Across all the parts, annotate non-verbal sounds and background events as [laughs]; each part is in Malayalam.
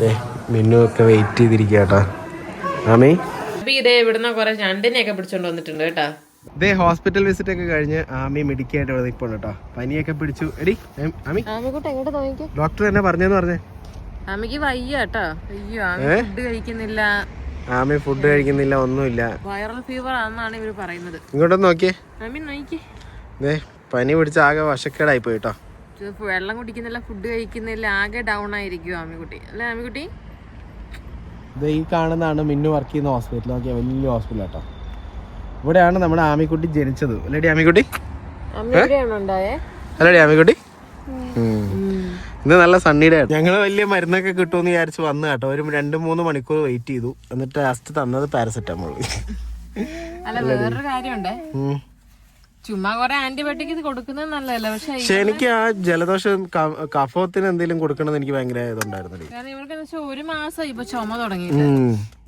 ദേ മിന്നു ഒക്കെ വെയിറ്റ് ചെയ്തിരിക്കട്ടാ ആമി? ഇതേ ഇവിടുന്ന് കുറെ ഞണ്ടിനെയൊക്കെ പിടിച്ചോണ്ട് വന്നിട്ടുണ്ട് കേട്ടാ. ദേ ഹോസ്പിറ്റൽ വിസിറ്റ് ഒക്കെ കഴിഞ്ഞ് ആമി മെഡിക്കായിട്ട് ഇവിടെ നിൽപ്പുണ്ട് കേട്ടോ പനിയൊക്കെ പിടിച്ചു. എടി ആമി? ഡോക്ടർ എന്നെ പറഞ്ഞെന്ന് പറഞ്ഞേ. ആമിക്ക് വയ്യ കേട്ടോ അയ്യോ ആമി ഫുഡ് കഴിക്കുന്നില്ല. ആമി ഫുഡ് കഴിക്കുന്നില്ല ഒന്നുമില്ല. വൈറൽ ഫീവർ ആണെന്നാണ് ഇവർ പറയുന്നത്. ഇങ്ങോട്ടൊന്ന് നോക്കിയേ. ആമി നോക്കിയേ ദേ പനി പിടിച്ച ആകെ വശക്കേടായി പോയി കേട്ടോ വെള്ളം കുടിക്കുന്നില്ല ഫുഡ് കഴിക്കുന്നില്ല ആകെ ഡൗൺ ആയിരിക്കും ആമിക്കുട്ടി. അല്ലേ ആമിക്കുട്ടി? ഇത് ഈ കാണുന്നതാണ് മിന്നു വർക്ക് ചെയ്യുന്ന ഹോസ്പിറ്റൽ നോക്കിയ വലിയ ഹോസ്പിറ്റൽ കേട്ടോ ഇവിടെയാണ് നമ്മുടെ ആമിക്കുട്ടി ജനിച്ചത്. അല്ലേടി ആമിക്കുട്ടി? അല്ലേടി ആമിക്കുട്ടി? ഇത് ഇന്ന് നല്ല സണ്ണിയുടെ ഞങ്ങൾ വലിയ മരുന്നൊക്കെ കിട്ടുമെന്ന് വിചാരിച്ച് വന്നു കേട്ടോ. ഒരു രണ്ട് മൂന്ന് മണിക്കൂർ വെയിറ്റ് ചെയ്തു. എന്നിട്ട് ലാസ്റ്റ് തന്നത് പാരസെറ്റമോൾ അല്ല വേറൊരു കാര്യമുണ്ടേ. ചുമ്മാ കുറെ ആന്റിബയോട്ടിക് ഇത് കൊടുക്കുന്നത് നല്ലതല്ല. പക്ഷെ പക്ഷെ എനിക്ക് ആ ജലദോഷം ക- കഫത്തിന് എന്തെങ്കിലും കൊടുക്കണമെന്ന് എനിക്ക് ഭയങ്കര ഇതുണ്ടായിരുന്നു. കാരണം ഇവർക്ക് എന്ന് വെച്ചാൽ ഒരു മാസം ഇപ്പൊ ചുമ തുടങ്ങി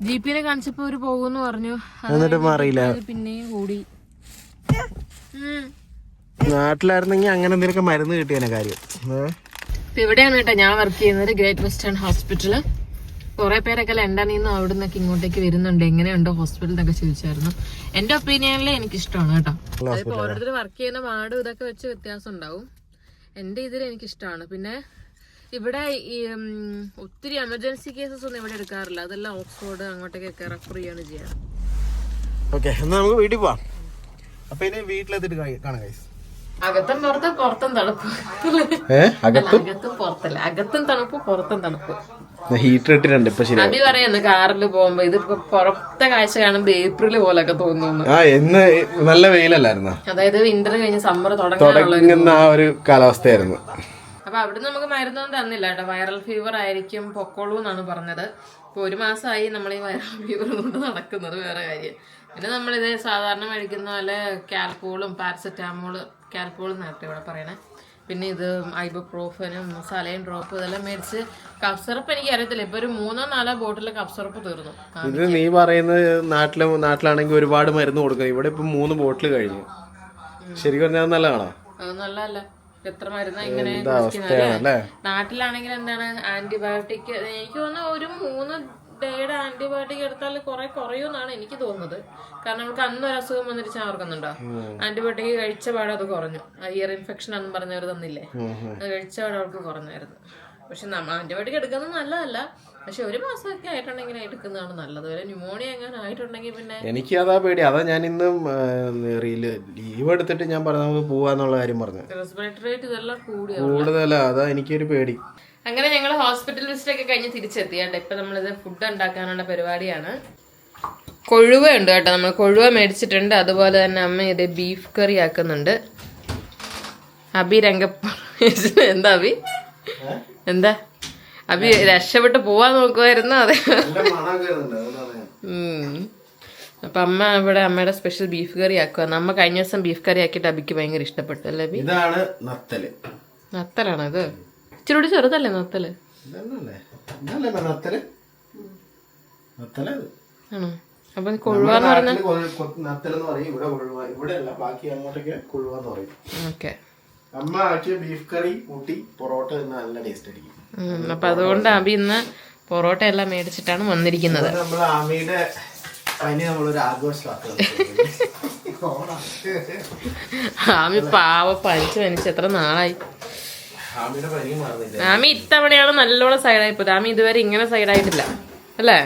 ജി പിനെ കാണിച്ചപ്പോ ഒരു പോകുന്നു പറഞ്ഞു. അത് എന്നിട്ട് മാറിയില്ല. അത് പിന്നെയും കൂടി. ഉം. നാട്ടിലായിരുന്നെങ്കിൽ അങ്ങനെ എന്തെങ്കിലുമൊക്കെ മരുന്ന് കിട്ടിയതിനെ കാര്യം. ഏ? ഇപ്പൊ ഇവിടെയാണ് കേട്ടോ ഞാൻ വർക്ക് ചെയ്യുന്നത്. ഗ്രേറ്റ് വെസ്റ്റേൺ ഹോസ്പിറ്റൽ കുറെ പേരൊക്കെ ലണ്ടനിൽ നിന്നും അവിടെ നിന്നൊക്കെ ഇങ്ങോട്ടേക്ക് വരുന്നുണ്ട്. എങ്ങനെയുണ്ടോ ഹോസ്പിറ്റൽ എന്നൊക്കെ ചോദിച്ചായിരുന്നു. എന്റെ ഒപ്പീനിയനിൽ എനിക്ക് ഇഷ്ടമാണ് കേട്ടോ. അതിപ്പോ ഓരോരുത്തർ വർക്ക് ചെയ്യുന്ന വാർഡും ഇതൊക്കെ വെച്ച് വ്യത്യാസം ഉണ്ടാവും. എന്റെ ഇതിൽ എനിക്ക് ഇഷ്ടമാണ് പിന്നെ ഇവിടെ ഈ ഒത്തിരി എമർജൻസി കേസസ് ഒന്നും ഇവിടെ എടുക്കാറില്ല. അതെല്ലാം ഓക്സ്ഫോർഡ് അങ്ങോട്ടേക്കൊക്കെ റെഫർ ചെയ്യാണ് ചെയ്യാറ്. ഓക്കെ എന്നാ നമുക്ക് വീട്ടിൽ പോവാം. അപ്പൊ ഇനി വീട്ടിലെത്തിട്ട് കാണാം ഗൈസ് അകത്തും പുറത്തും പുറത്തും തണുപ്പ്. അകത്തും പുറത്തല്ല. അകത്തും തണുപ്പ് പുറത്തും തണുപ്പ്. ഹീറ്റർ ഇട്ടിട്ടുണ്ട് ഇപ്പൊ ശരി പറയുന്നു കാറിൽ പോകുമ്പോ ഇത് പുറത്തെ കാഴ്ച കാണുമ്പോ ഏപ്രിൽ പോലൊക്കെ തോന്നുന്നു. ആ എന്ന് നല്ല വെയിലല്ലായിരുന്നു? അതായത് വിന്റർ കഴിഞ്ഞ് സമ്മർ തുടങ്ങുന്ന ആ ഒരു കാലാവസ്ഥയായിരുന്നു. അപ്പൊ അവിടെ നമുക്ക് മരുന്നൊന്നും തന്നില്ല കേട്ടോ. വൈറൽ ഫീവർ ആയിരിക്കും പൊക്കോളൂ എന്നാണ് പറഞ്ഞത്. ഇപ്പൊ ഒരു മാസമായി നമ്മൾ ഈ വൈറൽ ഫീവർ കൊണ്ട് നടക്കുന്നത് വേറെ കാര്യം. പിന്നെ നമ്മളിത് സാധാരണ മേടിക്കുന്ന പോലെ കാൽപോളും പാരസെറ്റാമോൾ കാൽപോളും നേരത്തെ ഇവിടെ പറയണേ. പിന്നെ ഇത് ഐബോപ്രോഫനും സലൈൻ ഡ്രോപ്പ് ഇതെല്ലാം മേടിച്ച് കഫ് സിറപ്പ് എനിക്ക് അറിയത്തില്ല ഇപ്പൊ ഒരു മൂന്നോ നാലോ ബോട്ടിൽ കഫ് സിറപ്പ് തീർന്നു. ഇത് നീ പറയുന്നത് നാട്ടിലെ നാട്ടിലാണെങ്കിൽ ഒരുപാട് മരുന്ന് കൊടുക്കും ഇവിടെ ഇപ്പൊ മൂന്ന് ബോട്ടിൽ കഴിഞ്ഞു. ശരിക്കും പറഞ്ഞാൽ നല്ലതാണോ? നല്ലതല്ല. എത്ര മരുന്നാ ഇങ്ങനെ നാട്ടിലാണെങ്കിൽ എന്താണ് ആന്റിബയോട്ടിക്? എനിക്ക് തോന്നുന്നു ഒരു മൂന്ന് ഡേയുടെ ആന്റിബയോട്ടിക് എടുത്താൽ കുറെ കുറയുമെന്നാണ് എനിക്ക് തോന്നുന്നത്. കാരണം നമുക്ക് അന്ന് ഒരു അസുഖം വന്നിട്ട് ചാർക്കുന്നുണ്ടോ ആന്റിബയോട്ടിക് കഴിച്ച പാടെ അത് കുറഞ്ഞു. ഇയർ ഇൻഫെക്ഷൻ അന്ന് പറഞ്ഞവർ തന്നില്ലേ? അത് കഴിച്ച പാടെ അവൾക്ക് കുറഞ്ഞായിരുന്നു. പക്ഷെ നമ്മൾ ആന്റിബയോട്ടിക് എടുക്കുന്നത് നല്ലതല്ല. പക്ഷെ ഒരു മാസമൊക്കെ ആയിട്ടുണ്ടെങ്കിൽ എടുക്കുന്നതാണ് നല്ലത്. ഒരു ന്യൂമോണിയ എങ്ങനെ ആയിട്ടുണ്ടെങ്കിൽ പിന്നെ എനിക്ക് അതാ പേടി. അതാ ഞാൻ ഇന്ന് ലീവ് എടുത്തിട്ട് ഞാൻ പറഞ്ഞ നമുക്ക് പോവാന്നുള്ള കാര്യം പറഞ്ഞു. റെസ്പിറേറ്ററി റേറ്റ് ഇതെല്ലാം കൂടി കൂടുതലാ. അതാ എനിക്കൊരു പേടി. അങ്ങനെ ഞങ്ങൾ ഹോസ്പിറ്റൽ വിസിറ്റ് ഒക്കെ കഴിഞ്ഞ് തിരിച്ചെത്തി. കേട്ടോ ഇപ്പൊ നമ്മളിത് ഫുഡ് ഉണ്ടാക്കാനുള്ള പരിപാടിയാണ്. കൊഴുവ ഉണ്ട് കേട്ടോ. നമ്മൾ കൊഴുവ മേടിച്ചിട്ടുണ്ട്. അതുപോലെ തന്നെ അമ്മ ഇത് ബീഫ് കറി ആക്കുന്നുണ്ട്. അബി രംഗപ്പ [laughs] എന്താ അബി എന്താ? അബി രക്ഷപ്പെട്ട് പോവാൻ നോക്കുമായിരുന്നു അതെ. അപ്പൊ അമ്മ ഇവിടെ അമ്മയുടെ സ്പെഷ്യൽ ബീഫ് കറി ആക്കുക നമ്മ കഴിഞ്ഞ ദിവസം ബീഫ് കറി ആക്കിയിട്ട് അബിക്ക് ഭയങ്കര ഇഷ്ടപ്പെട്ടു. അല്ലേ ഇതാണ് നത്തൽ. നത്തലാണോ ഇത്? ഇച്ചിരി ചെറുതല്ലേ നത്തൽ? ആണോ? അപ്പൊ കൊഴുവ ഓക്കെ. അമ്മ ആക്കിയ ബീഫ് കറി കൂട്ടി പൊറോട്ട നല്ല ടേസ്റ്റ് ആയിരിക്കും. അപ്പൊ അതുകൊണ്ട് അബി ഇന്ന് പൊറോട്ട എല്ലാം മേടിച്ചിട്ടാണ് വന്നിരിക്കുന്നത്. നമ്മൾ ആമിയുടെ പനി നമ്മളൊരു ആഘോഷമാക്കുന്നത് ആമി പാവ പനിച്ച് പനിച്ച് എത്ര നാളായി. ആമി ഇത്തവണയാണ് നല്ലോണം സൈഡായി പോയത് ആമി ഇതുവരെ ഇങ്ങനെ സൈഡായിട്ടില്ല. അല്ലേ.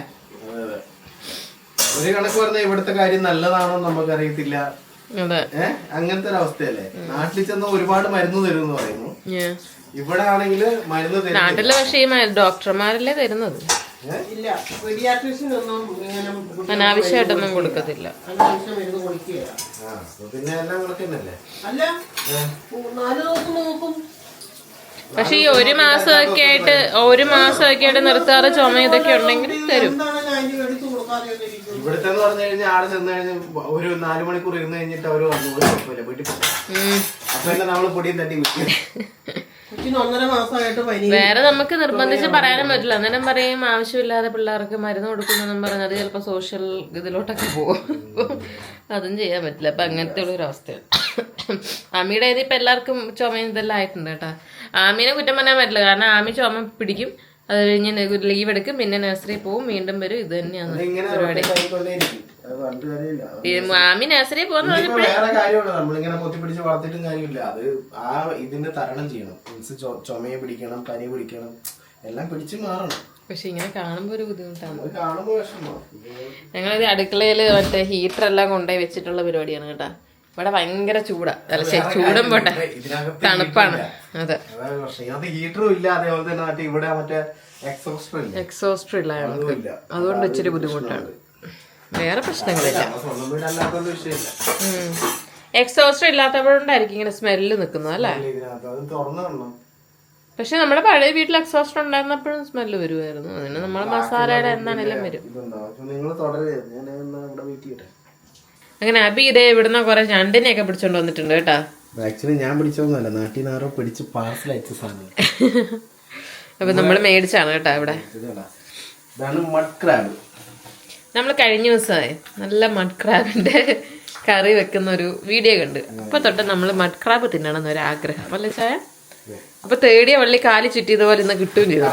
ഒരു കണക്ക് പറഞ്ഞാൽ ഇവിടുത്തെ കാര്യം നല്ലതാണോ നമുക്കറിയത്തില്ല. അറിയത്തില്ല അങ്ങനത്തെ ഒരു അവസ്ഥയല്ലേ. നാട്ടിൽ ചെന്ന് ഒരുപാട് മരുന്ന് തരും എന്ന് പറയുന്നു. ഇവിടെ ആണെങ്കിൽ മരുന്ന് തരും നാട്ടിൽ പക്ഷേ ഈ ഡോക്ടർമാരല്ലേ തരുന്നത്? അനാവശ്യമായിട്ടൊന്നും കൊടുക്കത്തില്ല. പിന്നെ എല്ലാം അല്ല. നാല് ദിവസം നോക്കും. പക്ഷെ ഈ ഒരു മാസമൊക്കെ ആയിട്ട് ഒരു മാസമൊക്കെ ആയിട്ട് നിർത്താറ് ചുമ ഇതൊക്കെ ഉണ്ടെങ്കിൽ തരും. ഇവിടുത്തെ പറഞ്ഞു കഴിഞ്ഞാൽ ആൾ ചെന്ന് കഴിഞ്ഞ് ഒരു നാല് മണിക്കൂർ ഇരുന്ന് കഴിഞ്ഞിട്ട് അവർ വന്നു. കുഴപ്പമില്ല വീട്ടിൽ അപ്പൊ തന്നെ നമ്മൾ പൊടിയും തട്ടി പനി. വേറെ നമുക്ക് നിർബന്ധിച്ച് പറയാനും പറ്റില്ല. അന്നേരം പറയും ആവശ്യമില്ലാതെ പിള്ളേർക്ക് മരുന്ന് കൊടുക്കുന്നെന്നും പറഞ്ഞ് അത് ചിലപ്പോൾ സോഷ്യൽ ഇതിലോട്ടൊക്കെ പോകും. അതും ചെയ്യാൻ പറ്റില്ല. അപ്പൊ അങ്ങനത്തെ ഉള്ളൊരു അവസ്ഥയാണ്. ആമിയുടെ ഇത് ഇപ്പം എല്ലാവർക്കും ചുമ ഇതെല്ലാം ആയിട്ടുണ്ട് കേട്ടോ. ആമീനെ കുറ്റം പറയാൻ പറ്റില്ല. കാരണം ആമി ചുമ പിടിക്കും. അത് കഴിഞ്ഞ് ലീവ് എടുക്കും. പിന്നെ നഴ്സറി പോവും. വീണ്ടും വരും. ഇത് തന്നെയാണ് പരിപാടി. ആമി നഴ്സറി പോകുന്ന നമ്മളിങ്ങനെ പൊത്തിപ്പിടിച്ച് കാര്യമില്ല. അത് ആ ഇതിന്റെ തരണം ചെയ്യണം. മീൻസ് ചുമയെ പിടിക്കണം പനി പിടിക്കണം. എല്ലാം പിടിച്ച് മാറണം. പക്ഷെ ഇങ്ങനെ കാണുമ്പോ ഒരു ബുദ്ധിമുട്ടാണ്. ഞങ്ങളിത് അടുക്കളയിൽ മറ്റേ ഹീറ്റർ എല്ലാം കൊണ്ടുപോയി വെച്ചിട്ടുള്ള പരിപാടിയാണ് കേട്ടാ. ഇവിടെ ഭയങ്കര ചൂടാ. അല്ല ശരി ചൂടും പോട്ടെ. തണുപ്പാണ്. അതെ. എക്സോസ്റ്റർ ഇല്ല ഞങ്ങൾക്ക് അതുകൊണ്ട് ഇച്ചിരി ബുദ്ധിമുട്ടാണ്. വേറെ പ്രശ്നങ്ങളില്ല. എക്സോസ്റ്റർ ഇല്ലാത്തപ്പോഴുണ്ടായിരിക്കും ഇങ്ങനെ സ്മെല്ല് നിൽക്കുന്നത് അല്ലേ? പക്ഷെ നമ്മുടെ പഴയ വീട്ടിൽ എക്സോസ്റ്റർ ഉണ്ടായിരുന്നപ്പോഴും സ്മെല്ല് വരുമായിരുന്നു. അതിന് നമ്മളെ മസാലയുടെ എന്താണെങ്കിലും വരും. നിങ്ങൾ ഞാൻ എന്നാ ഇവിടെ വെയിറ്റ് ചെയ്യട്ടെ. അങ്ങനെ അബി ഇതേ ഇവിടുന്ന് കുറെ ഞണ്ടിനെയൊക്കെ പിടിച്ചോണ്ട് വന്നിട്ടുണ്ട് കേട്ടാ. ആക്ച്വലി ഞാൻ പിടിച്ചൊന്നുമല്ല നാട്ടിൽ നിന്ന് ആരോ പിടിച്ച് പാർസൽ അയച്ച സാധനം. അപ്പൊ നമ്മൾ മേടിച്ചാണ് കേട്ടോ ഇവിടെ. ഇതാണ് മഡ് ക്രാബ് നമ്മൾ കഴിഞ്ഞ ദിവസമായി നല്ല മഡ് ക്രാബിന്റെ കറി വെക്കുന്ന ഒരു വീഡിയോ കണ്ട്. അപ്പൊ തൊട്ട് നമ്മൾ മഡ് ക്രാബ് തിന്നണം എന്നൊരു ആഗ്രഹം. അല്ലേ ചായ? അപ്പൊ തേടിയ വള്ളി കാലി ചുറ്റിയതുപോലെ ഇന്ന് കിട്ടുകയും ചെയ്തു.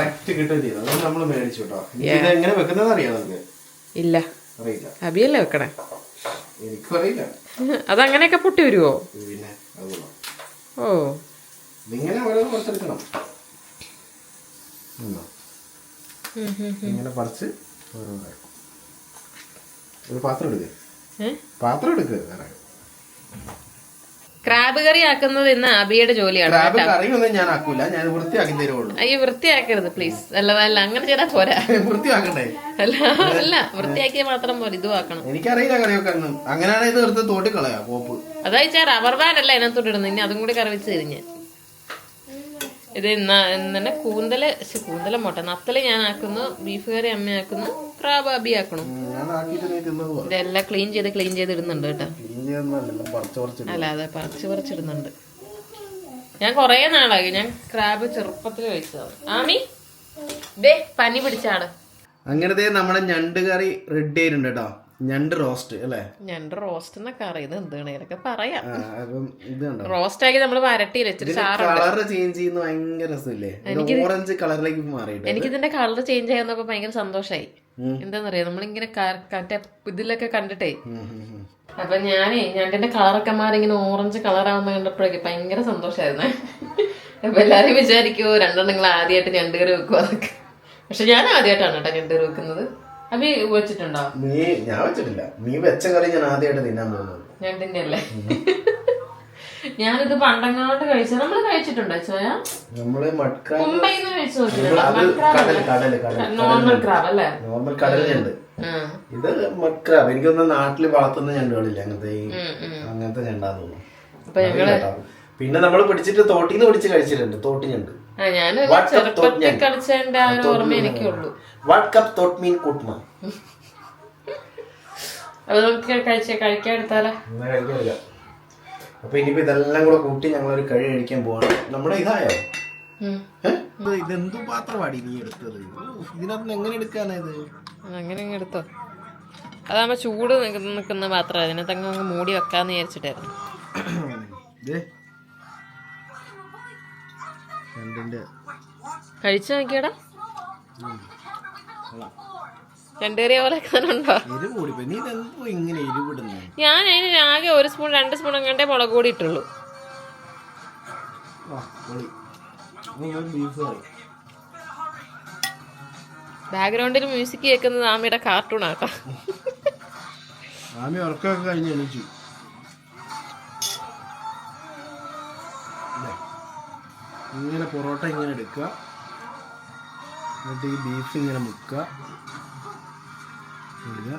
ഇല്ല. അറിയില്ല. അബിയല്ലേ വെക്കണേ? അറിയില്ല അതങ്ങനെയൊക്കെ പൊട്ടി പിന്നെ അത് ഓ. ഓരോന്ന് ഉണ്ടോ? ഇങ്ങനെ പറിച്ച് ഒരു പാത്രം എടുക്കുക? പാത്രം എടുക്കുക വേറെ. ക്രാബ് കറി ആക്കുന്നത് ഇന്ന് അബിയുടെ ജോലിയാണ് ക്രാബ് കറിയൊന്നും ഞാൻ ആക്കൂല. ഞാൻ വൃത്തിയാക്കി തരുള്ളൂ അയ്യോ വൃത്തിയാക്കരുത് പ്ലീസ് അല്ല അല്ല അങ്ങനെ ചെയ്താൽ പോരാ. [laughs] വൃത്തിയാക്കണ്ടേ? അല്ല അല്ല വൃത്തിയാക്കിയ മാത്രം പോലെ ഇതും ആക്കണം. എനിക്കറിയില്ല കറിയൊക്കെ ഒന്നും അങ്ങനെയാണ് ഇത് എടുത്ത് തോട്ടി കളയാ പോപ്പ് അതായത് റബ്ബർ ബാൻഡ് അല്ല അതിനകത്തോട്ട് ഇടുന്നത് ഇനി അതും കൂടി കറി വെച്ച് തിരിഞ്ഞ് ഇത് ഇന്ന കൂന്തൽ കൂന്തല മോട്ടെ. നത്തൽ ഞാൻ ആക്കുന്നു ബീഫ് കറി അമ്മ ആക്കുന്നു ക്രാബ് അബി ആക്കണം. ഇതെല്ലാം ക്ലീൻ ചെയ്ത് ക്ലീൻ ചെയ്ത് ഇടുന്നുണ്ട് കേട്ടോ. അല്ല അതെ പറിച്ച് പറിച്ചിടുന്നുണ്ട്. ഞാൻ കൊറേ നാളായി ഞാൻ ക്രാബ് ചെറുപ്പത്തിൽ കഴിച്ചതാണ് ആമി ദേ പനി പിടിച്ചാട്. അങ്ങനത്തെ നമ്മുടെ ഞണ്ട് കറി റെഡി ആയിട്ടുണ്ട് കേട്ടോ. ഞണ്ട് റോസ്റ്റ് അല്ലേ? ഞണ്ട് റോസ്റ്റ് എന്നൊക്കെ അറിയുന്നത് എന്താണ്? ഇതൊക്കെ പറയാം. റോസ്റ്റ് ആക്കി നമ്മൾ വരട്ടി വെച്ചിട്ട് കളർ ചേഞ്ച് ചെയ്യുന്ന ഭയങ്കര രസമില്ലേ? ഓറഞ്ച് കളറിലേക്ക് മാറിയിട്ട് എനിക്ക് ഇതിന്റെ കളർ ചേഞ്ച് ആയിരുന്നപ്പോ ഭയങ്കര സന്തോഷായി. എന്താന്നറിയാ? നമ്മളിങ്ങനെ ഇതിലൊക്കെ കണ്ടിട്ടേ. അപ്പൊ ഞാനേ ഞണ്ടിന്റെ കളറൊക്കെ മാറി ഇങ്ങനെ ഓറഞ്ച് കളറാവുന്ന കണ്ടപ്പോഴേക്ക് ഭയങ്കര സന്തോഷായിരുന്നേ. അപ്പൊ എല്ലാരും വിചാരിക്കുവോ രണ്ടും നിങ്ങൾ ആദ്യമായിട്ട് ഞണ്ട് കറി വെക്കുക അതൊക്കെ. പക്ഷെ ഞാൻ ആദ്യമായിട്ടാണ് കേട്ടോ ഞണ്ട് കറി വെക്കുന്നത്. അപ്പൊ വെച്ചിട്ടുണ്ടോ? നീ ഞാൻ വെച്ചിട്ടില്ല. നീ വെച്ച കറി ഞാൻ ആദ്യമായിട്ട് തിന്നാൻ പോകുന്നത് ഞണ്ടിന്റെ അല്ലേ ഞാനിത് പണ്ടങ്ങോട്ട് കഴിച്ച നമ്മൾ കഴിച്ചിട്ടുണ്ടോ ചോയ? നമ്മൾ മുംബൈന്ന് കഴിച്ചു കടൽ നോർമൽ ക്രാബ് അല്ലേ? നോർമൽ ഉം. ഇത് മക്രാബ് എനിക്കൊന്ന് നാട്ടിൽ വളർത്തുന്ന ഞണ്ടുകളില്ല അങ്ങനത്തെ ഈ. അങ്ങനത്തെ ഞണ്ടാന്ന് തോന്നുന്നു. പിന്നെ നമ്മൾ പിടിച്ചിട്ട് തോട്ടിൽ നിന്ന് പിടിച്ച് കഴിച്ചിട്ടുണ്ട് തോട്ടി ഞണ്ട്. ഒരു വാട്ട് കപ്പ് തോട്ട് മീൻ കുട്ട്മ അപ്പൊ നമുക്ക് കഴിച്ച കഴിക്കാൻ എടുത്താലോ? എന്നാ കഴിക്കാനില്ല അപ്പൊ ഇനിയിപ്പോ ഇതെല്ലാം കൂടെ കൂട്ടി ഞങ്ങളൊരു കഴി കഴിക്കാൻ പോവാണ്. നമ്മുടെ ഇതായോ? ഇതെന്തു പാത്രമാടി നീ എടുത്തത്? ഇതിനകത്ത് എങ്ങനെ എടുക്കാനാ ഇത്? അങ്ങനെ അങ്ങ് എടുത്തോ. അതാകുമ്പോ ചൂട് നിൽക്കുന്ന നിക്കുന്ന പാത്രം. അതിനകത്ത് അങ്ങ് അങ്ങ് മൂടി വെക്കാന്ന് വിചാരിച്ചിട്ടായിരുന്നു. കഴിച്ചു നോക്കിയടാ. പോലെ ഞാൻ അതിന് ആകെ ഒരു സ്പൂൺ രണ്ട് സ്പൂൺ അങ്ങോട്ടേ മുളക് പൊടി ഇട്ടുള്ളൂ. ബീഫ് കറി. ബാക്ക്ഗ്രൗണ്ടിൽ മ്യൂസിക് കേൾക്കുന്നത് ആമിയുടെ കാർട്ടൂൺ ആട്ടോ. ആമി ഉറക്കമൊക്കെ കഴിഞ്ഞ് എണീച്ചു? ഇങ്ങനെ പൊറോട്ട ഇങ്ങനെ എടുക്കുക. എന്നിട്ട് ഈ ബീഫ് ഇങ്ങനെ മുക്കുക. ഇടുക.